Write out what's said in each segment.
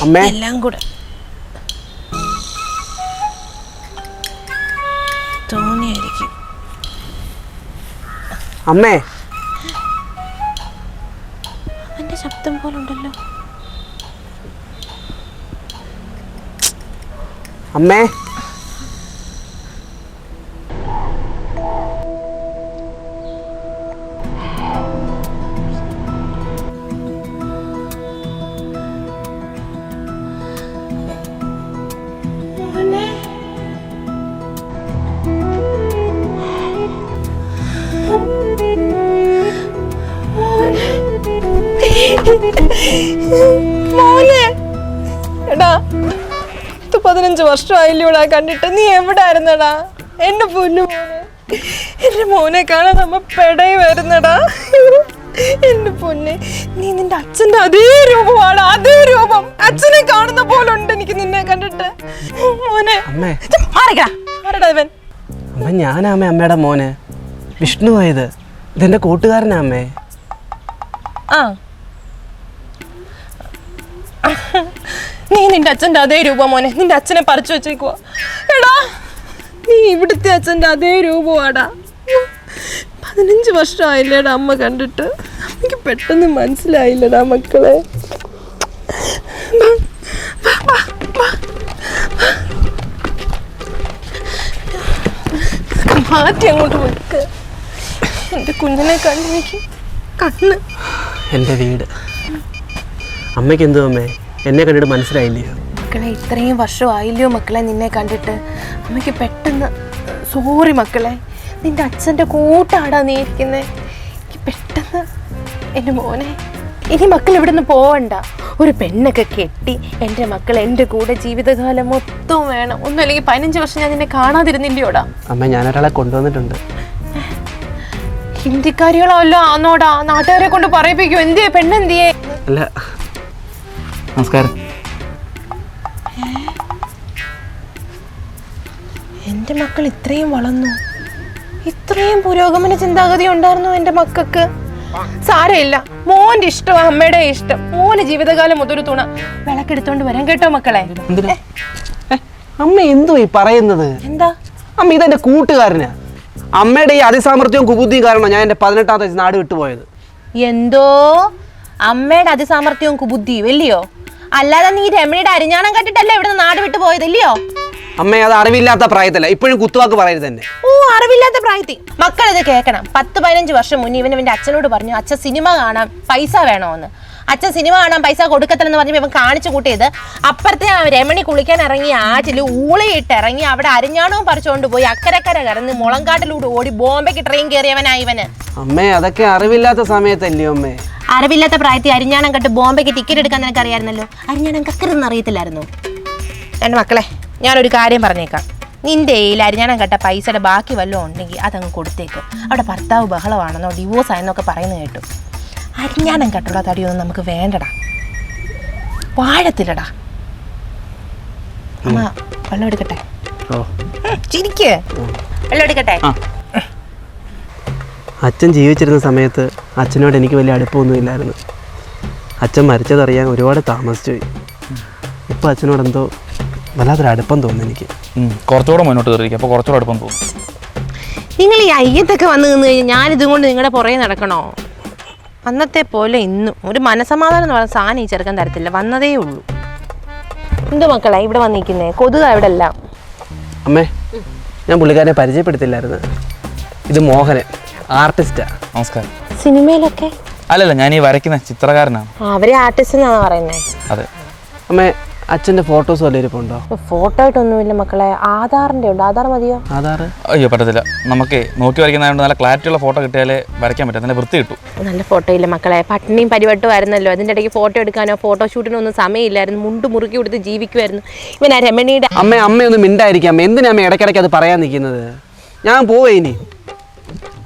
അമ്മേ. എല്ലാം കൂടെ. തോന്നിയായിരിക്കും. അമ്മേ. അവന്റെ ശബ്ദം പോലെ ഉണ്ടല്ലോ അമ്മേ. മോനെ. എടാ പതിനഞ്ച് വർഷമായില്ലൂടാ കണ്ടിട്ട്. നീ എവിടെ ആയിരുന്നടാ എന്റെ പൊന്നു മോനെ. എന്റെ മോനെ കാണാൻ നമ്മ പെടയി വരുന്നടാ. എന്റെ പൊന്നെ നീ നിന്റെ അച്ഛന്റെ അതേ രൂപമാണ് അതേ രൂപം. അച്ഛനെ കാണുന്ന പോലെ ഉണ്ട് എനിക്ക് നിന്നെ കണ്ടിട്ട്. മോനെ അമ്മേ. ആരടാ ഇവൻ. അമ്മ ഞാനാ അമ്മേ അമ്മയുടെ മോന്. വിഷ്ണുവായത് ഇതെന്റെ കൂട്ടുകാരനാ അമ്മേ. ആ. നീ നിന്റെ അച്ഛന്റെ അതേ രൂപം മോനെ. നിന്റെ അച്ഛനെ പറിച്ചു വെച്ചേക്കുവാ. എടാ നീ ഇവിടുത്തെ അച്ഛന്റെ അതേ രൂപമാടാ. പതിനഞ്ച് വർഷമായില്ലേടാ അമ്മ കണ്ടിട്ട്. എനിക്ക് പെട്ടെന്ന് മനസ്സിലായില്ലടാ മക്കളെ. മാറ്റി അങ്ങോട്ട് വെക്ക്. എന്റെ കുഞ്ഞിനെ കണ്ടെനിക്ക് കണ്ണ്. എന്റെ വീട്. അമ്മയ്ക്ക് എന്തോ അമ്മേ? എന്നെ കണ്ടിട്ട് മനസ്സിലായില്ലയോ മക്കളെ ഇത്രയും വർഷം വർഷമായില്ലയോ മക്കളെ നിന്നെ കണ്ടിട്ട്? അമ്മയ്ക്ക് പെട്ടെന്ന് സോറി മക്കളെ നിന്റെ അച്ഛന്റെ കൂട്ടാടാ നീ ഇരിക്കുന്നത് എനിക്ക് പെട്ടെന്ന് എന്റെ മോനെ ഇനി മക്കൾ ഇവിടെ നിന്ന് പോവണ്ട. ഒരു പെണ്ണൊക്കെ കെട്ടി എന്റെ മക്കൾ എന്റെ കൂടെ ജീവിതകാലം മൊത്തം വേണം. ഒന്നും അല്ലെങ്കിൽ പതിനഞ്ച് വർഷം ഞാൻ നിന്നെ കാണാതിരുന്നില്ലയോടാ അമ്മ ഞാൻ ഞാനൊരാളെ കൊണ്ടുവന്നിട്ടുണ്ട്. ഹിന്ദിക്കാരികളോ അല്ലോ ആന്നോടാ? നാട്ടുകാരെ കൊണ്ട് പറയിപ്പിക്കും. എന്തിയെ? പെണ്ണെന്തിയേ? അല്ല നമസ്കാരം. എന്റെ മക്കൾ ഇത്രയും വളർന്നു. ഇത്രയും പുരോഗമന ചിന്താഗതി ഉണ്ടായിരുന്നു എന്റെ മക്കൾക്ക്. സാരമില്ല. മോന്റെ ഇഷ്ടം അമ്മയുടെ ഇഷ്ടം. മോന് ജീവിതകാലം മുതൽ തുണ. വിളക്കെടുത്തോണ്ട് വരാൻ കേട്ടോ മക്കളെ. അമ്മ എന്തോ ഈ പറയുന്നത്? എന്താ? അമ്മ ഇതെന്റെ കൂട്ടുകാരനാ. അമ്മയുടെ ഈ അതിസാമർത്ഥ്യവും കുബുദ്ധിയും കാരണം ഞാൻ എന്റെ പതിനെട്ടാം തീയതി നാട് വിട്ടുപോയത്. എന്തോ? അമ്മയുടെ അതിസാമർത്ഥ്യവും കുബുദ്ധിയും ഇല്ലയോ അല്ലാതെ നീ രമണിയുടെ അരിഞ്ഞാണം കണ്ടിട്ടല്ലേ ഇവിടുന്ന് നാട് വിട്ടു പോയത് ഇല്ലയോ? അമ്മേ അത് അറിവില്ലാത്ത പ്രായത്തില്ല ഇപ്പോഴും കുത്തുവാക്ക് പറയരുത് തന്നെ ഓ അറിവില്ലാത്ത പ്രായത്തിൽ മക്കൾ ഇത് കേൾക്കണം. പത്ത് പതിനഞ്ച് വർഷം മുന്നേ ഇവൻ ഇവന്റെ അച്ഛനോട് പറഞ്ഞു അച്ഛൻ സിനിമ കാണാൻ പൈസ വേണോന്ന്. അച്ഛൻ സിനിമ കാണാൻ പൈസ കൊടുക്കത്തില്ലെന്ന് പറഞ്ഞപ്പോൾ ഇവൻ കാണിച്ചു കൂട്ടിയത്. അപ്പുറത്തെ രമണി കുളിക്കാൻ ഇറങ്ങി ആറ്റിൽ ഊളയിട്ട് ഇറങ്ങി അവിടെ അരിഞ്ഞാണവും പറിച്ചുകൊണ്ട് പോയി. അക്കരക്കര കറന്ന് മുളങ്കാട്ടിലൂടെ ഓടി ബോംബെക്ക് ട്രെയിൻ കയറിയവനാ ഇവന് അമ്മേ അതൊക്കെ അറിവില്ലാത്ത സമയത്തല്ലേ അമ്മേ? അറിവില്ലാത്ത പ്രായത്തിൽ അരിഞ്ഞാണം കണ്ട് ബോംബെക്ക് ടിക്കറ്റ് എടുക്കാൻ നിനക്ക് അറിയാമായിരുന്നല്ലോ? അരിഞ്ഞാണം കക്കരെന്ന് അറിയത്തില്ലായിരുന്നു? എന്റെ മക്കളെ ഞാനൊരു കാര്യം പറഞ്ഞേക്കാം. നിന്റെ കയ്യിൽ അരിഞ്ഞാണം കട്ട പൈസയുടെ ബാക്കി വല്ലതും ഉണ്ടെങ്കിൽ അതങ്ങ് കൊടുത്തേക്ക്. അവിടെ ഭർത്താവ് ബഹളമാണെന്നോ ഡിവോഴ്സ് ആയെന്നൊക്കെ പറയുന്നത് കേട്ടു. അരിഞ്ഞാണം കട്ടുള്ള തടിയൊന്നും നമുക്ക് വേണ്ടടാ. വാഴത്തില്ലടാ അമ്മ വെള്ളം എടുക്കട്ടെ? ഓ. ഉം, ചിരിക്ക്. വെള്ളം എടുക്കട്ടെ? അച്ഛൻ ജീവിച്ചിരുന്ന സമയത്ത് അച്ഛനോട് എനിക്ക് വലിയ അടുപ്പമൊന്നുമില്ലായിരുന്നു അച്ഛൻ മരിച്ചതറിയാൻ ഒരുപാട് താമസിച്ചു പോയി. ഇപ്പോൾ അച്ഛനോട് എന്തോ വല്ലാത്തൊരു അടുപ്പം തോന്നുന്നു എനിക്ക്. കുറച്ചുകൂടെ മുന്നോട്ട് കയറിയിരിക്കും. അപ്പോൾ കുറച്ചുകൂടെ അടുപ്പം തോന്നും. നിങ്ങൾ ഈ അയ്യത്തൊക്കെ വന്നു നിന്ന് കഴിഞ്ഞാൽ ഞാനിതും കൊണ്ട് നിങ്ങളുടെ പുറകെ നടക്കണോ? അന്നത്തെ പോലെ ഇന്നും. ഒരു മനസമാധാനം എന്ന് പറയുന്ന സാധനം ഈ ചെറുക്കൻ തരത്തില്ല. വന്നതേ ഉള്ളൂ. എന്ത് മക്കളെ ഇവിടെ വന്നിരിക്കുന്നേ? കൊതുക ഇവിടെ എല്ലാം അമ്മേ ഞാൻ പുള്ളിക്കാരനെ പരിചയപ്പെടുത്തില്ലായിരുന്നു. ഇത് മോഹനൻ ആർട്ടിസ്റ്റാ. നമസ്കാരം. സിനിമയിലൊക്കെ? അല്ലല്ല ഞാൻ ഈ വരയ്ക്കുന്ന ചിത്രകാരനാണ്. അവരെ ആർട്ടിസ്റ്റ് എന്നാണ് പറയുന്നത് അതെ. അമ്മേ അച്ഛന്റെ ഫോട്ടോസ് വല്ല ഇരിപ്പുണ്ടോ? ഫോട്ടോ ആയിട്ടൊന്നുമില്ല മക്കളെ. ആധാറിന്റെ ഉണ്ട്? ആധാർ മതിയോ? ആധാർ അയ്യോ പറ്റത്തില്ല. നമുക്ക് നോക്കി വരയ്ക്കുന്നതുകൊണ്ട് നല്ല ക്ലാരിറ്റി ഉള്ള ഫോട്ടോ കിട്ടിയാലേ വരയ്ക്കാൻ പറ്റും നല്ല വൃത്തി കിട്ടും. നല്ല ഫോട്ടോ ഇല്ല മക്കളെ. പട്ടിണിയും പരിവട്ടും ആയിരുന്നല്ലോ അതിന്റെ ഇടയ്ക്ക് ഫോട്ടോ എടുക്കാനോ ഫോട്ടോ ഷൂട്ടിനോ ഒന്നും സമയമില്ലായിരുന്നു. മുണ്ട് മുറുക്കി കൊടുത്ത് ജീവിക്കുമായിരുന്നു. ഇവൻ ആ രമണിയുടെ അമ്മ അമ്മയൊന്നും മിണ്ടായിരിക്കാം. എന്തിനാ അമ്മ ഇടയ്ക്കിടയ്ക്ക് അത് പറയാൻ നിൽക്കുന്നത്? ഞാൻ പോവേ ഇനി.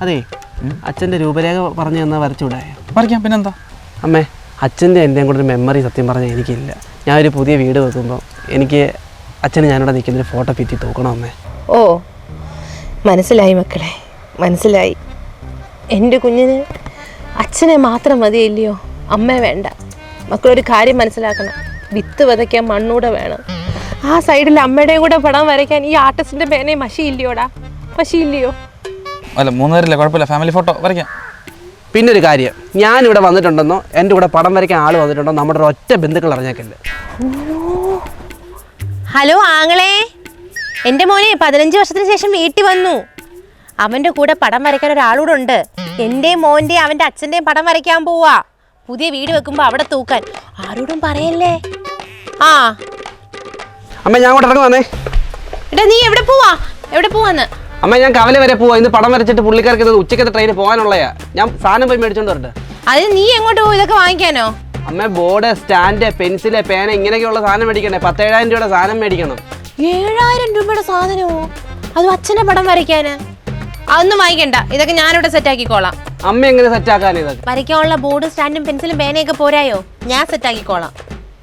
അതെ അച്ഛന്റെ രൂപരേഖ പറഞ്ഞു തന്നാൽ വരച്ചുവിടായോ വരയ്ക്കാം. പിന്നെന്താ? അമ്മേ അച്ഛന്റെ എന്റെയും കൂടെ ഒരു മെമ്മറി സത്യം പറഞ്ഞാൽ എനിക്കില്ല. ഞാനൊരു പുതിയ വീട് വെക്കുമ്പോൾ എനിക്ക് അച്ഛന് ഞാനിവിടെ നിൽക്കുന്നൊരു ഫോട്ടോ ഫിറ്റി തൂക്കണം അമ്മേ? ഓ മനസ്സിലായി മക്കളെ മനസ്സിലായി. എന്റെ കുഞ്ഞിന് അച്ഛനെ മാത്രം മതിയല്ലയോ? അമ്മ വേണ്ട. മക്കളൊരു കാര്യം മനസ്സിലാക്കണം. വിത്ത് വിതയ്ക്കാൻ മണ്ണൂടെ വേണം. ആ സൈഡിൽ അമ്മയുടെയും കൂടെ പടം വരയ്ക്കാൻ ഈ ആർട്ടിസ്റ്റിന്റെ പേനെ മഷിയില്ലയോടാ? മഷിയില്ലയോ? അല്ല മൂന്നുപേരില്ല? കുഴപ്പമില്ല. ഫാമിലി ഫോട്ടോ വരയ്ക്കാം. പിന്നെ ഒരു കാര്യം ഇവിടെ വന്നിട്ടുണ്ടെന്നോ എന്റെ കൂടെ പടം വരയ്ക്കാൻ ആൾ വന്നിട്ടുണ്ടോ നമ്മുടെ ഒറ്റ ബന്ധുക്കൾ അറിഞ്ഞേക്കല്ലേ ഹലോ ആങ്ങളെ. എന്റെ മോനെ പതിനഞ്ച് വർഷത്തിന് ശേഷം വീട്ടിൽ വന്നു. അവന്റെ കൂടെ പടം വരയ്ക്കാൻ ഒരാളൂടെ ഉണ്ട്. എന്റെയും മോന്റെയും അവന്റെ അച്ഛന്റെയും പടം വരയ്ക്കാൻ പോവാ. പുതിയ വീട് വെക്കുമ്പോൾ അവിടെ തൂക്കാൻ. ആരോടും പറയല്ലേ? ആ. അമ്മ ഞാൻ അങ്ങോട്ട് ഇറങ്ങി എടാ നീ എവിടെ പോവാ? എവിടെ പോവാന്ന്? അമ്മ ഞാൻ കവല വരെ പോവാ. ഇന്ന് പടം വരച്ചിട്ട് പുള്ളിക്കാർക്ക് ഇത് ഉച്ചക്കത്തെ ട്രെയിനിൽ പോകാനുള്ളയാ. ഞാൻ സാധനം പോയി മേടിച്ചോണ്ട് വരട്ടെ. അത് നീ എങ്ങോട്ട് പോകും ഇതൊക്കെ വാങ്ങിക്കാനോ? അമ്മ ബോർഡ് സ്റ്റാൻഡ് പെൻസിൽ പേന ഇങ്ങനെയൊക്കെയുള്ള സാധനം മേടിക്കണേ പത്തേഴായിരം രൂപയുടെ സാധനം മേടിക്കണം. ഏഴായിരം രൂപയുടെ സാധനമോ അത് അച്ഛന്റെ പടം വരയ്ക്കാന്? അതൊന്നും വാങ്ങിക്കണ്ട. ഇതൊക്കെ ഞാനിവിടെ സെറ്റ് ആക്കിക്കോളാം. അമ്മ എങ്ങനെ സെറ്റാക്കാൻ ഇതൊക്കെ? വരയ്ക്കാനുള്ള ബോർഡ് സ്റ്റാൻഡും പെൻസിലും പേനയൊക്കെ പോരായോ? ഞാൻ സെറ്റ് ആക്കിക്കോളാം.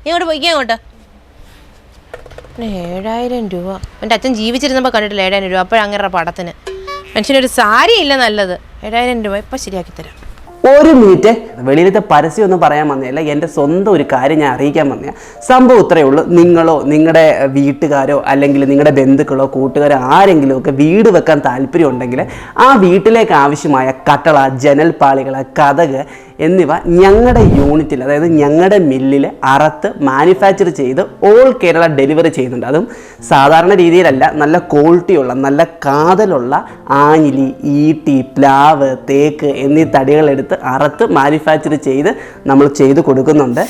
ഇങ്ങോട്ട് പോയിക്കോട്ട് പോയിക്കേ അങ്ങോട്ട്. പിന്നെ ഏഴായിരം രൂപ. എന്റെ അച്ഛൻ ജീവിച്ചിരുന്നപ്പോൾ കണ്ടിട്ടില്ല ഏഴായിരം രൂപ. അപ്പോഴങ്ങനെ പടത്തിന്. മനുഷ്യനൊരു സാരി ഇല്ല നല്ലത്. ഏഴായിരം രൂപ ഇപ്പം ശരിയാക്കി തരാം. ഒരു മിനിറ്റ്. വെളിയിലത്തെ പരസ്യം ഒന്നും പറയാൻ വന്നതല്ല എന്റെ സ്വന്തം ഒരു കാര്യം ഞാൻ അറിയിക്കാൻ വന്നേ. സംഭവം ഇത്രയേ ഉള്ളൂ. നിങ്ങളോ നിങ്ങളുടെ വീട്ടുകാരോ അല്ലെങ്കിൽ നിങ്ങളുടെ ബന്ധുക്കളോ കൂട്ടുകാരോ ആരെങ്കിലും ഒക്കെ വീട് വെക്കാൻ താല്പര്യം ഉണ്ടെങ്കിൽ ആ വീട്ടിലേക്ക് ആവശ്യമായ കട്ടള ജനൽപ്പാളികൾ കഥക് എന്നിവ ഞങ്ങളുടെ യൂണിറ്റിൽ അതായത് ഞങ്ങളുടെ മില്ലിൽ അറത്ത് മാനുഫാക്ചർ ചെയ്ത് ഓൾ കേരള ഡെലിവറി ചെയ്യുന്നുണ്ട്. അതും സാധാരണ രീതിയിലല്ല നല്ല ക്വാളിറ്റിയുള്ള നല്ല കാതലുള്ള ആഞ്ഞിലി ഈട്ടി പ്ലാവ് തേക്ക് എന്നീ തടികളെടുത്ത് അറത്ത് മാനുഫാക്ചർ ചെയ്ത് നമ്മൾ ചെയ്ത് കൊടുക്കുന്നുണ്ട്.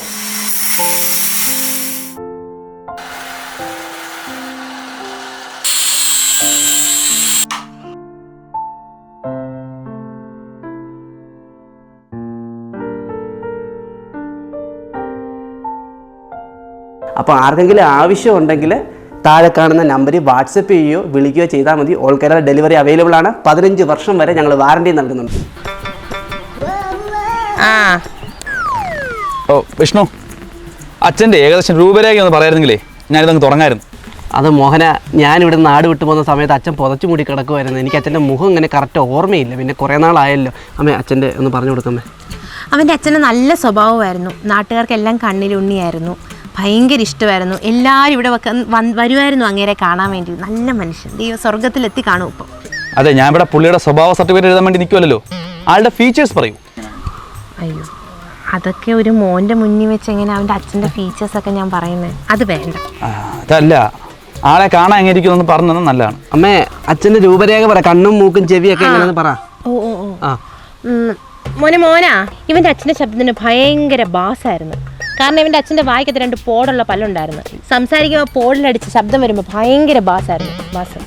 അപ്പോൾ ആർക്കെങ്കിലും ആവശ്യമുണ്ടെങ്കിൽ താഴെ കാണുന്ന നമ്പറിൽ വാട്സപ്പ് ചെയ്യുകയോ വിളിക്കുകയോ ചെയ്താൽ മതി. ഓൾ കേരള ഡെലിവറി അവൈലബിൾ ആണ്. പതിനഞ്ച് വർഷം വരെ ഞങ്ങൾ വാറണ്ടി നൽകുന്നുണ്ട്. ആ. ഓ വിഷ്ണു അച്ഛന്റെ ഏകദേശം രൂപരേഖ ഒന്ന് പറയായിരുന്നെങ്കിലേ ഞാനിതങ്ങ് തുടങ്ങായിരുന്നു. അത് മോഹന ഞാനിവിടെ നാട് വിട്ടു പോകുന്ന സമയത്ത് അച്ഛൻ പുതച്ചു മൂടി കിടക്കുമായിരുന്നു എനിക്ക് അച്ഛന്റെ മുഖം ഇങ്ങനെ കറക്റ്റ് ഓർമ്മയില്ല. പിന്നെ കുറേ നാളായല്ലോ. അമ്മേ അച്ഛന്റെ ഒന്ന് പറഞ്ഞു കൊടുക്കമ്മേ അവന്റെ അച്ഛന് നല്ല സ്വഭാവമായിരുന്നു. നാട്ടുകാർക്കെല്ലാം കണ്ണിലുണ്ണിയായിരുന്നു ഭയങ്കര ഇഷ്ടമായിരുന്നു. എല്ലാവരും ഇവിടെ വന്ന് വരുമായിരുന്നു അങ്ങേരെ കാണാൻ വേണ്ടി. നല്ല മനുഷ്യൻ. ദൈവ സ്വർഗത്തിലെത്തി കാണും ഇപ്പോൾ അതെ ഞാൻ ഇവിടെ പുള്ളിയുടെ സ്വഭാവ സർട്ടിഫിക്കറ്റ് എഴുതാൻ വേണ്ടി നിൽക്കുമല്ലോ ആളുടെ ഫീച്ചേഴ്സ് പറയൂ. അയ്യോ അതൊക്കെ ഒരു മോന്റെ മുന്നിൽ വെച്ച് എങ്ങനെ അവന്റെ അച്ഛന്റെ ഫീച്ചേഴ്സ് ഒക്കെ ഞാൻ പറയുന്നത് അത് വേണ്ട. അതല്ല ആളെ കാണാൻ എങ്ങനെ ഇരിക്കുന്നു പറഞ്ഞു നല്ലതാണ്. അമ്മേ അച്ഛന്റെ രൂപരേഖ പറ കണ്ണും മൂക്കും ചെവിയൊക്കെ എങ്ങനെയാണെന്ന് പറ. ഓ മോനെ മോനാ. ഇവന്റെ അച്ഛന്റെ ശബ്ദത്തിന് ഭയങ്കര ബാസായിരുന്നു. കാരണം ഇവന്റെ അച്ഛന്റെ വായിക്കത്ത് രണ്ട് പോടുള്ള പല്ലുണ്ടായിരുന്നു. സംസാരിക്കുമ്പോൾ പോടിലടിച്ച് ശബ്ദം വരുമ്പോൾ ഭയങ്കര ബാസായിരുന്നു. ബാസ്.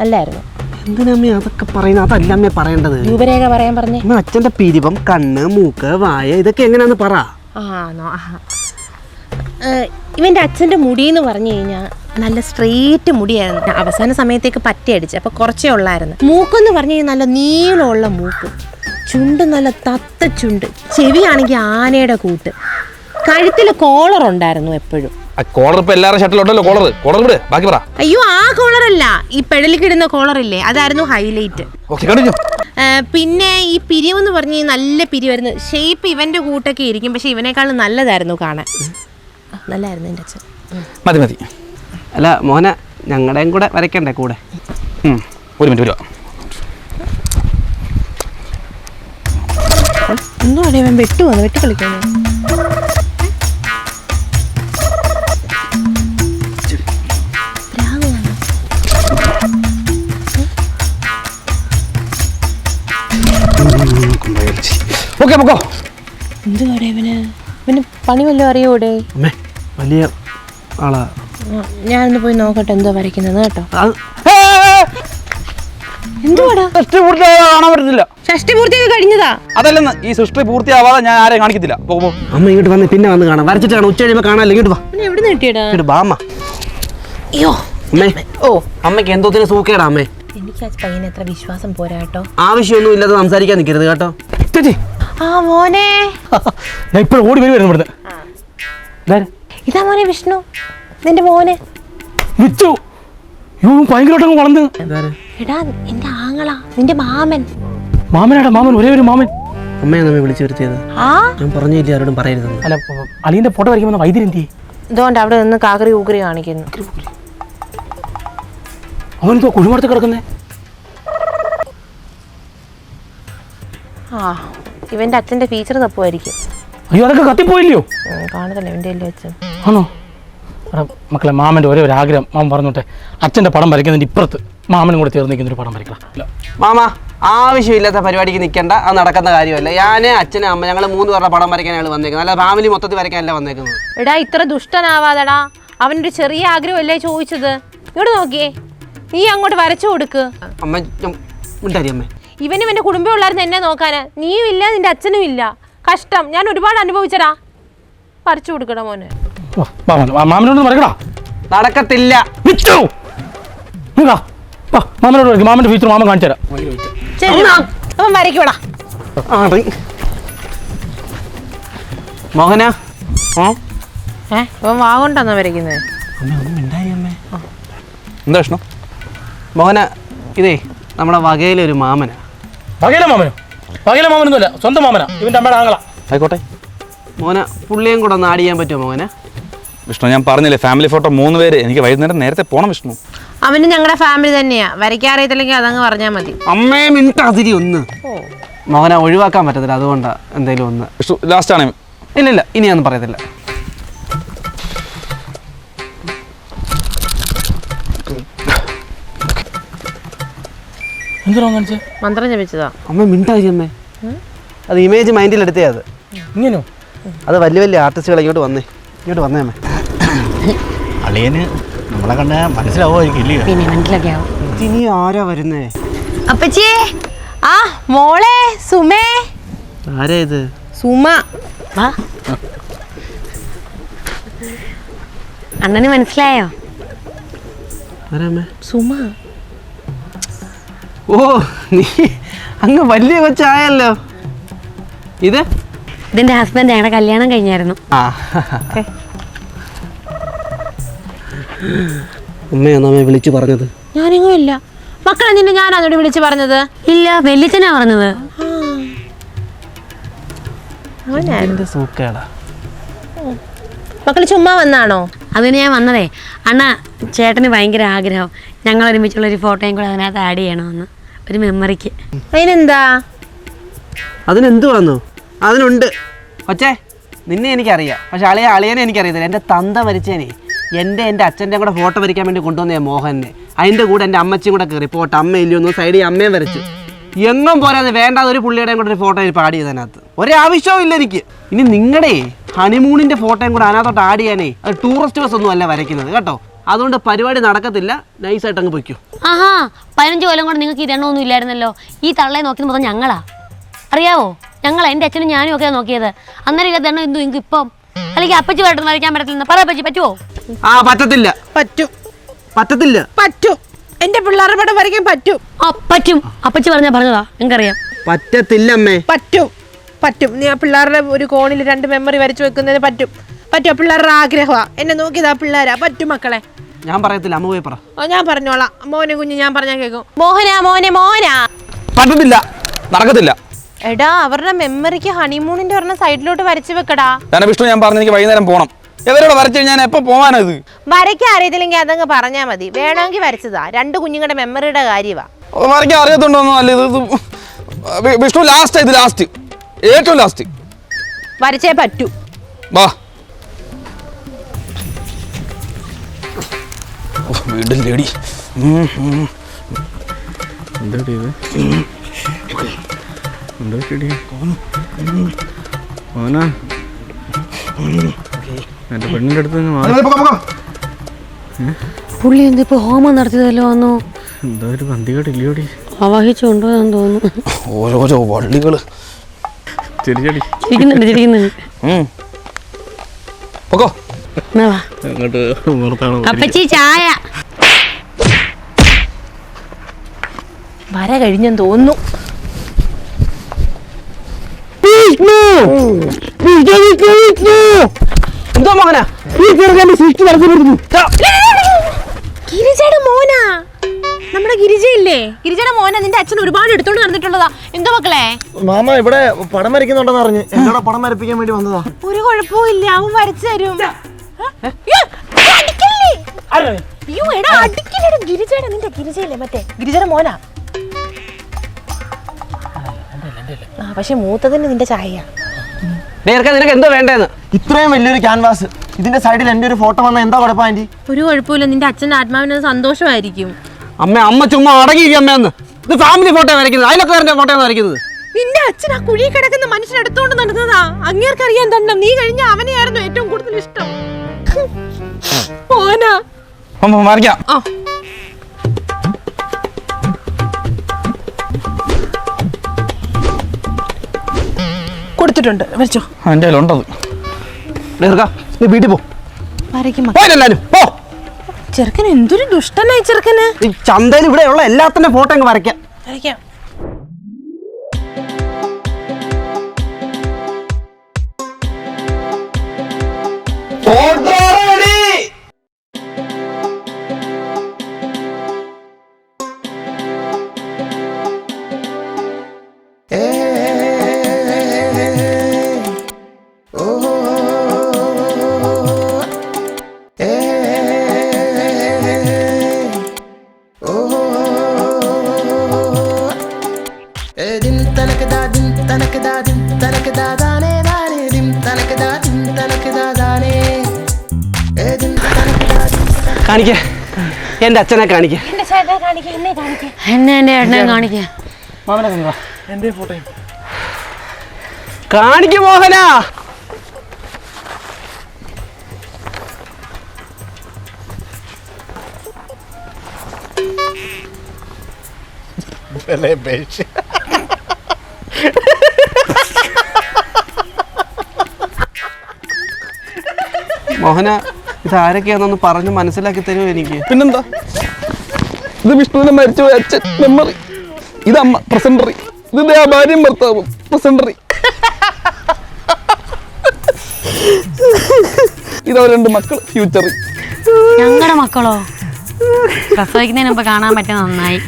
നല്ലായിരുന്നു. എന്തിനമ്മേ അതൊക്കെ പറയുന്നത്? അതല്ല അമ്മേ പറയേണ്ടത്. രൂപരേഖ പറയാൻ പറഞ്ഞേ. അമ്മ അച്ഛന്റെ പിരിവം കണ്ണ് മൂക്ക് വായ ഇതൊക്കെ എങ്ങനെയാന്ന് പറ. ആ ഇവന്റെ അച്ഛന്റെ മുടി എന്ന് പറഞ്ഞു കഴിഞ്ഞാൽ നല്ല സ്ട്രെയിറ്റ് മുടിയായിരുന്നു. അവസാന സമയത്തേക്ക് പറ്റിയടിച്ച് അപ്പോൾ കുറച്ചേ ഉള്ളായിരുന്നു. മൂക്കെന്ന് പറഞ്ഞു കഴിഞ്ഞാൽ നല്ല നീളമുള്ള മൂക്ക്. ചുണ്ട് നല്ല തത്ത ചുണ്ട്. ചെവിയാണെങ്കിൽ ആനയുടെ കൂട്ട്. കഴുത്തിൽ കോളർ ഉണ്ടായിരുന്നു എപ്പോഴും. ആ കോളർ ഇപ്പോൾ എല്ലാവരുടെ ഷട്ടിലുണ്ടല്ലോ കോളർ കോളർ വിട് ബാക്കി പറ. അയ്യോ ആ കോളർ അല്ല. ഈ പെടലിക്കിടുന്ന ഇല്ലേ? അതായിരുന്നു ഹൈലൈറ്റ് പിന്നെ ഈ പിരിവെന്ന് പറഞ്ഞ് നല്ല പിരിവായിരുന്നു. ഷേപ്പ് ഇവന്റെ കൂട്ടൊക്കെ ഇരിക്കും പക്ഷെ ഇവനേക്കാളും നല്ലതായിരുന്നു കാണാൻ. നല്ലായിരുന്നു എന്റെ അച്ഛൻ. മതി മതി. അല്ല മോന ഞങ്ങളുടെയും കൂടെ വരയ്ക്കണ്ടേ കൂടെ? ഒരു മിനിറ്റ് വരുവാ ഒന്നും ഇവൻ വെട്ടു വന്നു വെട്ടി കളിക്കുന്നു ഓക്കെ പൊക്കോ. എന്തുവാടേ ഇവന്? ഇവന് പണി വല്ലതും അറിയോടെ? അമ്മേ വലിയ ആളാ. ഞാനൊന്ന് പോയി നോക്കട്ടെ എന്തോ വരയ്ക്കുന്നത് കേട്ടോ. എന്തുവാടാ? സൃഷ്ടി പൂർത്തിയാവാതെ കാണാൻ പറ്റത്തില്ല. ഷഷ്ടി പൂർത്തിയൊക്കെ കഴിഞ്ഞതാ? അതല്ലെന്ന് ഈ സൃഷ്ടി പൂർത്തിയാവാതെ ഞാൻ ആരെയും കാണിക്കത്തില്ല. പോകുമ്പോ അമ്മ ഇങ്ങോട്ട് വന്ന് പിന്നെ വന്ന് കാണാം. വരച്ചിട്ട് കാണാം ഉച്ച കഴിയുമ്പോൾ കാണാമല്ലോ ഇങ്ങോട്ട് വാ. എവിടെ നിന്ന് കിട്ടിയടാ? ഇങ്ങോട്ട് വാ അമ്മ. അയ്യോ. അമ്മേ. ഓ. അമ്മയ്ക്ക് എന്തോത്തിന് സൂക്കേടാ അമ്മേ. എനിക്ക് ആ പയ്യന് എത്ര വിശ്വാസം പോരാ കേട്ടോ. ആവശ്യമൊന്നും ഇല്ലാതെ സംസാരിക്കാൻ നിൽക്കരുത് കേട്ടോ. ചേച്ചി. ആ മോനെ. ഞാൻ ഇപ്പോൾ ഓടി വരും ഇവിടുന്ന്. ഇതാര്? ഇതാ മോനെ വിഷ്ണു. നിന്റെ മോനെ. വിച്ചു. യോ ഭയങ്കരമായിട്ട് വളർന്ന്. എടാ എന്റെ ആങ്ങളാ. നിന്റെ മാമൻ. മാമനാടാ മാമൻ? ഒരേ ഒരു മാമൻ. അമ്മയെ നമ്മെ വിളിച്ചു വരുത്തിയത്. ആ? ഞാൻ പറഞ്ഞില്ല ആരോടും പറയരുതെന്ന്. അല്ല അളിയന്റെ ഫോട്ടോ വരയ്ക്കുമ്പോൾ വൈദ്യുതി എന്തി ഇതുകൊണ്ട് അവിടെ നിന്ന് കാക്കറി ഊക്കറി കാണിക്കുന്നു. അവനെന്തോ കുഴിമടത്ത് കിടക്കുന്നേ? ആ ഇവന്റെ അച്ഛന്റെ ഫീച്ചർ തപ്പുമായിരിക്കും അയ്യോ അതൊക്കെ കത്തിപ്പോയില്ലയോ? ഉം, കാണുന്നില്ല ഇവന്റെ അല്ലേ അച്ഛൻ? ആണോ? എടാ മക്കളെ മാമന്റെ ഒരേ ഒരു ആഗ്രഹം. മാമൻ പറഞ്ഞോട്ടെ അച്ഛന്റെ പടം വരയ്ക്കുന്നതിന്റെ ഇപ്പുറത്ത് മാമനും കൂടെ ചേർന്ന് നിൽക്കുന്ന ഒരു പടം വരയ്ക്കണം. മാമ ആവശ്യമില്ലാത്ത പരിപാടിക്ക് നിൽക്കണ്ട അത് നടക്കുന്ന കാര്യമല്ല. ഞാൻ അച്ഛനും അമ്മ ഞങ്ങൾ മൂന്ന് പേരുടെ പടം വരയ്ക്കാനാണ് വന്നേക്കുന്നത്. അല്ല ഫാമിലി മൊത്തത്തിൽ വരയ്ക്കാനല്ല വന്നേക്കുന്നത്. എടാ ഇത്ര ദുഷ്ടനാവാതെടാ. അവനൊരു ചെറിയ ആഗ്രഹമല്ലേ ചോദിച്ചത്? ഇങ്ങോട്ട് നോക്കിയേ. നീ അങ്ങോട്ട് വരച്ചു കൊടുക്ക്. അമ്മ ഞാൻ മിണ്ടാരി അമ്മേ. ഇവനും എന്റെ കുടുംബം ഉള്ളായിരുന്നു എന്നെ നോക്കാൻ നീയും ഇല്ല നിന്റെ അച്ഛനും ഇല്ല. കഷ്ടം. ഞാൻ ഒരുപാട് അനുഭവിച്ചടാ. പറിച്ചു കൊടുക്കടാ മോനെ. മാമനോട് നടക്കത്തില്ല. വിറ്റു! വാ. വാ മാമനോട് വരയ്ക്കും മാമന്റെ ഫീച്ചർ മാമൻ കാണിച്ചു തരാം. ശരി അവൻ വരയ്ക്കൂടാ ആറി. മോഹന? വാഗോണ്ടാന്നോ വരയ്ക്കുന്നത് എന്താ മോഹന ഇതേ നമ്മുടെ വകയിലൊരു ഒരു മാമന. പകയില മാമനോ? പകല മാമനൊന്നുമല്ല സ്വന്തം മാമന. ഇവന്റെ അമ്മയുടെ ആങ്ങള. ആയിക്കോട്ടെ. മോനെ പുള്ളിയും കൂടെ ഒന്ന് ആഡ് ചെയ്യാൻ പറ്റുമോ മോനെ? വിഷ്ണു ഞാൻ പറഞ്ഞില്ലേ ഫാമിലി ഫോട്ടോ മൂന്ന് പേര്. എനിക്ക് വൈകുന്നേരം നേരത്തെ പോണം വിഷ്ണു. അവന് ഞങ്ങളുടെ ഫാമിലി തന്നെയാ. വരയ്ക്കാൻ അറിയത്തില്ലെങ്കിൽ അതങ്ങ് പറഞ്ഞാൽ മതി. അമ്മേ മിനിറ്റ് അതിരി ഒന്ന് മോനെ ഒഴിവാക്കാൻ പറ്റത്തില്ല അതുകൊണ്ടാ എന്തെങ്കിലും ഒന്ന്. വിഷ്ണു ലാസ്റ്റ് ആണ്. ഇല്ല ഇല്ല ഇനി ഞാൻ പറയത്തില്ല. മന്ത്രം ജപിച്ചതാ. അമ്മ മിണ്ടായി അമ്മേ. അത് ഇമേജ് മൈൻഡിൽ എടുത്തേ അത്. ഇങ്ങനെയോ അത് വലിയ വലിയ ആർട്ടിസ്റ്റുകൾ ഇങ്ങോട്ട് വന്നേ. ഇങ്ങോട്ട് വന്നേ അമ്മേ. അളിയന് നമ്മളെ കണ്ട മനസ്സിലാവുമായിരിക്കും ഇല്ലയോ? പിന്നെ മനസ്സിലൊക്കെ ആവും. ഇനി ആരാ വരുന്നേ? അപ്പച്ചിയെ ആ മോളെ സുമേ. ആരാ ഇത്? സുമ. അണ്ണന് മനസ്സിലായോ? ആരാ അമ്മേ? സുമ. ഓ നീ അങ്ങ് വലിയ കൊച്ചായല്ലോ. ഇത്? ഇതിന്റെ ഹസ്ബൻഡ് ഞങ്ങളുടെ കല്യാണം കഴിഞ്ഞായിരുന്നു. ആ. അമ്മയാന്ന് അമ്മയെ വിളിച്ചു പറഞ്ഞത്? ഞാനെങ്ങും ഇല്ല. മക്കളെ നിന്നെ ഞാൻ അതോട് വിളിച്ചു പറഞ്ഞത്? ഇല്ല വെല്ലിച്ചനാ പറഞ്ഞത്. എന്റെ സൂക്കേടാ? മക്കൾ ചുമ്മാ വന്നാണോ? അതിന് ഞാൻ വന്നതേ. അണ്ണ ചേട്ടന് ഭയങ്കര ആഗ്രഹം. ഞങ്ങൾ ഒരുമിച്ചുള്ള ഒരു ഫോട്ടോയും കൂടെ അതിനകത്ത് ആഡ് ചെയ്യണമെന്ന്. ഒരു മെമ്മറിക്ക് അതിനെന്താ അതിനെന്ത്? വന്നു അതിനുണ്ട്. ഒച്ചേ നിന്നെ എനിക്കറിയാം. പക്ഷെ അളിയ അളിയനെ എനിക്കറിയത്തില്ല. എന്റെ തന്ത മരിച്ചേനെ. എന്റെ എന്റെ അച്ഛന്റെ കൂടെ ഫോട്ടോ വരയ്ക്കാൻ വേണ്ടി കൊണ്ടുവന്ന മോഹനെ. അതിന്റെ കൂടെ എന്റെ അമ്മച്ചിയും കൂടെ കയറി. പോട്ട് അമ്മ ഒന്നും സൈഡിൽ അമ്മയും വരച്ചു. എങ്ങും പോരാതെ വേണ്ടാതെ ഒരു പുള്ളിയുടെയും കൂടെ ഒരു ഫോട്ടോ പാടി ചെയ്തതിനകത്ത് ഒരാവശ്യവും ഇല്ല എനിക്ക്. ഇനി നിങ്ങളുടെ ഹണിമൂണിന്റെ ഫോട്ടോയും കൂടെ അതിനകത്തോട്ട് ആഡ് ചെയ്യാനേ. അത് ടൂറിസ്റ്റ് ബസ് ഒന്നും അല്ല വരയ്ക്കുന്നത്. കേട്ടോ? അതുകൊണ്ട് പരിപാടി നടക്കത്തില്ല. നൈസായിട്ട് അങ്ങ് പൊയ്ക്കും. ആഹാ പതിനഞ്ച് കൊല്ലം കൊണ്ട് നിങ്ങൾക്ക് ഇരണമൊന്നും ഇല്ലായിരുന്നല്ലോ. ഈ തള്ളയെ നോക്കി മൊത്തം ഞങ്ങളാ. അറിയാവോ? ഞങ്ങൾ എന്റെ അച്ഛനും ഞാനും ഒക്കെ നോക്കിയത്. അന്നേരം ഇല്ലാത്ത എണ്ണം എന്തു നിങ്ങൾക്ക് ഇപ്പം? അല്ലെങ്കിൽ അപ്പച്ചി വരട്ടെന്ന് വരയ്ക്കാൻ പറ്റത്തില്ല പറ അപ്പച്ചി പറ്റുമോ ആ പറ്റത്തില്ല. പറ്റും. പറ്റത്തില്ല. പറ്റും. എന്റെ പിള്ളേരുടെ പടം വരയ്ക്കാൻ പറ്റും. ആ പറ്റും. അപ്പച്ചി പറഞ്ഞാ പറഞ്ഞതാ. എനിക്കറിയാം പറ്റത്തില്ല അമ്മേ. പറ്റും. പറ്റും. നീ ആ പിള്ളേരുടെ ഒരു കോണിൽ രണ്ട് മെമ്മറി വരച്ചു വെക്കുന്നതിന് പറ്റും. പറ്റും. ആ പിള്ളേരുടെ ആഗ്രഹമാ. എന്നെ നോക്കിയതാ പിള്ളേരാ. പറ്റും മക്കളെ. ഞാൻ പറയത്തില്ല അമ്മ പോയി പറ. ഓ ഞാൻ പറഞ്ഞോളാം. മോനെ കുഞ്ഞ് ഞാൻ പറഞ്ഞാൽ കേൾക്കും മോഹനാ മോനെ മോനാ. പറ്റത്തില്ല നടക്കത്തില്ല. എടാ അവരുടെ മെമ്മറിക്ക് ഹണിമൂണിന്റെ ഒരെണ്ണം സൈഡിലോട്ട് വരച്ചു വെക്കടാ. ഞാൻ വിഷ്ണു ഞാൻ പറഞ്ഞു എനിക്ക് വൈകുന്നേരം പോണം. ഇവരോട് വരച്ചു കഴിഞ്ഞാൽ ഞാൻ എപ്പോൾ പോകാനത് വരയ്ക്കാൻ അറിയത്തില്ലെങ്കിൽ അതങ്ങ് പറഞ്ഞാ മതി. വേണമെങ്കിൽ വരച്ചതാ. രണ്ട് കുഞ്ഞുങ്ങളുടെ മെമ്മറിയുടെ കാര്യവാ. വരയ്ക്കാൻ അറിയത്തുണ്ടോന്നോ അല്ല ഇത് ഇത് വിഷ്ണു ലാസ്റ്റ് ഇത് ലാസ്റ്റ് ഏറ്റവും ലാസ്റ്റ് വരച്ചേ പറ്റൂ. വാ. വീണ്ടും ഇത്? എന്താ ചെടി? ഓനാ അടുത്ത് നിന്ന് മാറി പുള്ളി എന്തിപ്പോ ഹോമം നടത്തിയതല്ലോ വന്നു എന്താ ഒരു പന്തികേട്ടില്ലയോടി ആവാഹിച്ചുണ്ടോ എന്ന് തോന്നുന്നു. ഓരോരോ വള്ളികൾ ചെടി ചെടി. ചിരിക്കുന്നുണ്ട് ചിരിക്കുന്നുണ്ട്. പൊക്കോ. എന്നാ വാ. അങ്ങോട്ട് അപ്പച്ചി ചായ. വര കഴിഞ്ഞെന്ന് തോന്നുന്നു. എന്തോ മോഹന ഗിരിജയുടെ മോനാ. നമ്മുടെ ഗിരിജയില്ലേ? ഗിരിജയുടെ മോനെ നിന്റെ അച്ഛൻ ഒരുപാട് എടുത്തോണ്ട് നടന്നിട്ടുള്ളതാ. എന്തോ മക്കളെ? മാമ ഇവിടെ പടം വരയ്ക്കുന്നുണ്ടെന്ന് അറിഞ്ഞ് എന്നോട് പടം വരപ്പിക്കാൻ വേണ്ടി വന്നതാ. ഒരു കുഴപ്പമില്ല അവൻ വരച്ചു തരും? അയ്യോ എടാ അടിക്കല്ലേടാ ഗിരിജയുടെ നിന്റെ ഗിരിജയില്ലേ മറ്റേ? ഗിരിജയുടെ മോനാ. ആ പക്ഷെ മൂത്തതിന് നിന്റെ ചായ നേർക്കാൻ നിനക്ക് എന്തോ വേണ്ടേന്ന്? ഇത്രയും വലിയൊരു ക്യാൻവാസ് ഇതിന്റെ സൈഡിൽ എന്റെ ഒരു ഫോട്ടോ വന്ന എന്താ കുഴപ്പം ആന്റി? ഒരു കുഴപ്പമില്ല നിന്റെ അച്ഛന്റെ ആത്മാവിന് സന്തോഷമായിരിക്കും. അമ്മ അമ്മ ചുമ്മാ അടങ്ങിയിരിക്കും അമ്മയെന്ന് ഇത് ഫാമിലി ഫോട്ടോ വരയ്ക്കുന്നത്? അതിലൊക്കെ ഫോട്ടോ വരയ്ക്കുന്നത്? നിന്റെ അച്ഛൻ ആ കുഴി കിടക്കുന്ന മനുഷ്യനെടുത്തോണ്ട് നടന്നതാ. അങ്ങേർക്കറിയാൻ തന്നെ. നീ കഴിഞ്ഞ അവനെയായിരുന്നു ഏറ്റവും കൂടുതൽ ഇഷ്ടം. മോനാ അമ്മ കൊടുത്തിട്ടുണ്ട്. വരച്ചോ എന്റെ കയ്യിലുണ്ടത്. നീ വീട്ടിൽ പോ. വരയ്ക്കും പോയില്ലെല്ലാരും പോ. ചെറുക്കൻ എന്തൊരു ദുഷ്ടനായി ചെറുക്കന്. ഈ ചന്തയിൽ ഇവിടെയുള്ള എല്ലാത്തിന്റെ ഫോട്ടോ അങ്ങ് വരയ്ക്കാം. വരയ്ക്കാം. എന്റെ അച്ഛനെ കാണിക്കേ. എന്റെ കാണിക്കു മോഹന. മോഹന ഇത് ആരൊക്കെയാണെന്നൊന്ന് പറഞ്ഞ് മനസ്സിലാക്കി തരുമോ എനിക്ക്? പിന്നെന്താ? ഇത് വിഷ്ണുവിനെ മരിച്ചു അച്ഛൻ മെമ്മറി. ഇത് അമ്മ പ്രസന്ററി ഇത് ആ ഭാര്യയും ഭർത്താവും പ്രസന്ററി ഇതവർ രണ്ട് മക്കൾ ഫ്യൂച്ചറി ഞങ്ങളുടെ മക്കളോ? പ്രസവിക്കുന്നതിന് മുമ്പ് കാണാൻ പറ്റിയ നന്നായി.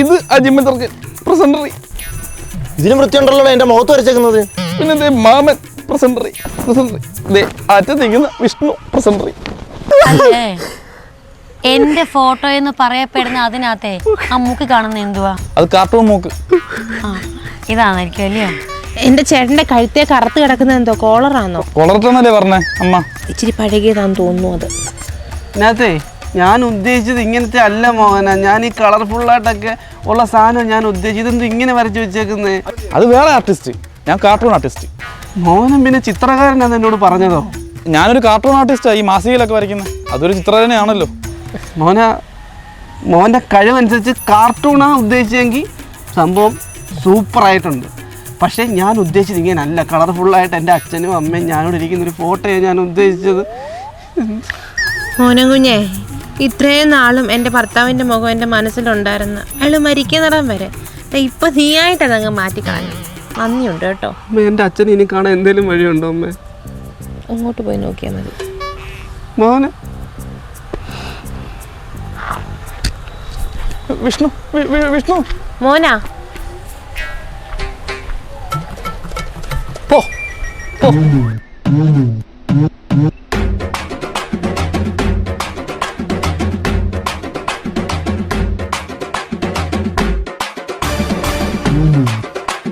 ഇത് അജിമ പ്രസന്ററി ഇതിന് വൃത്തിയുണ്ടല്ലോ എന്റെ മുഖത്ത് വരച്ചേക്കുന്നത്. പിന്നെ മാമൻ. പ്രസന്ററി പ്രസന്ററി ദേ അറ്റത്തിരിക്കുന്ന വിഷ്ണു പ്രസന്ററി അല്ലേ എന്റെ ഫോട്ടോ എന്ന് പറയപ്പെടുന്ന അതിനകത്തെ ആ മൂക്ക് കാണുന്ന എന്തുവാ? അത് കാർട്ടൂൺ മൂക്ക്. ആ ഇതാണായിരിക്കും അല്ലയോ എന്റെ ചേട്ടന്റെ കഴുത്തെ കറുത്ത് കിടക്കുന്ന എന്തോ കോളറാന്നോ കൊളർട്ടെന്നല്ലേ പറഞ്ഞേ അമ്മ? ഇച്ചിരി പഴകിയതാന്ന് തോന്നുന്നു അത്. ഇതിനകത്തേ ഞാൻ ഉദ്ദേശിച്ചത് ഇങ്ങനത്തെ അല്ല മോഹന. ഞാൻ ഈ കളർഫുള്ളായിട്ടൊക്കെ ഉള്ള സാധനം ഞാൻ ഉദ്ദേശിച്ചത് ഇങ്ങനെ വരച്ചു വെച്ചേക്കുന്നേ? അത് വേറെ ആർട്ടിസ്റ്റ് ഞാൻ കാർട്ടൂൺ ആർട്ടിസ്റ്റ് മോഹനം പിന്നെ ചിത്രകാരനാണ് എന്നോട് പറഞ്ഞതോ? ഞാനൊരു കാർട്ടൂൺ ആർട്ടിസ്റ്റാ ഈ മാസികയിലൊക്കെ വരയ്ക്കുന്നത്. അതൊരു ചിത്രകാരനെയാണല്ലോ മോന മോന്റെ കഴിവനുസരിച്ച് കാർട്ടൂണാണ് ഉദ്ദേശിച്ചെങ്കിൽ സംഭവം സൂപ്പറായിട്ടുണ്ട്. പക്ഷേ ഞാൻ ഉദ്ദേശിച്ചത് ഇങ്ങനല്ല കളർഫുള്ളായിട്ട് എന്റെ അച്ഛനും അമ്മയും ഞാനോട് ഇരിക്കുന്ന ഒരു ഫോട്ടോയാണ് ഞാൻ ഉദ്ദേശിച്ചത്. മോനം കുഞ്ഞേ ഇത്രയും നാളും എന്റെ ഭർത്താവിന്റെ മുഖം എന്റെ മനസ്സിലുണ്ടായിരുന്നു അയാൾ മരിക്കുന്നിടം വരെ ഇപ്പം നീയായിട്ടതങ്ങ് മാറ്റിക്കളഞ്ഞു. നന്ദിയുണ്ട് കേട്ടോ. എന്റെ എന്റെ അച്ഛൻ ഇനി കാണാൻ എന്തെങ്കിലും വഴിയുണ്ടോ അമ്മേ? അങ്ങോട്ട് പോയി നോക്കിയാൽ മതി. മോനെ. വിഷ്ണു വിഷ്ണു. മോനാ? പോ പോ.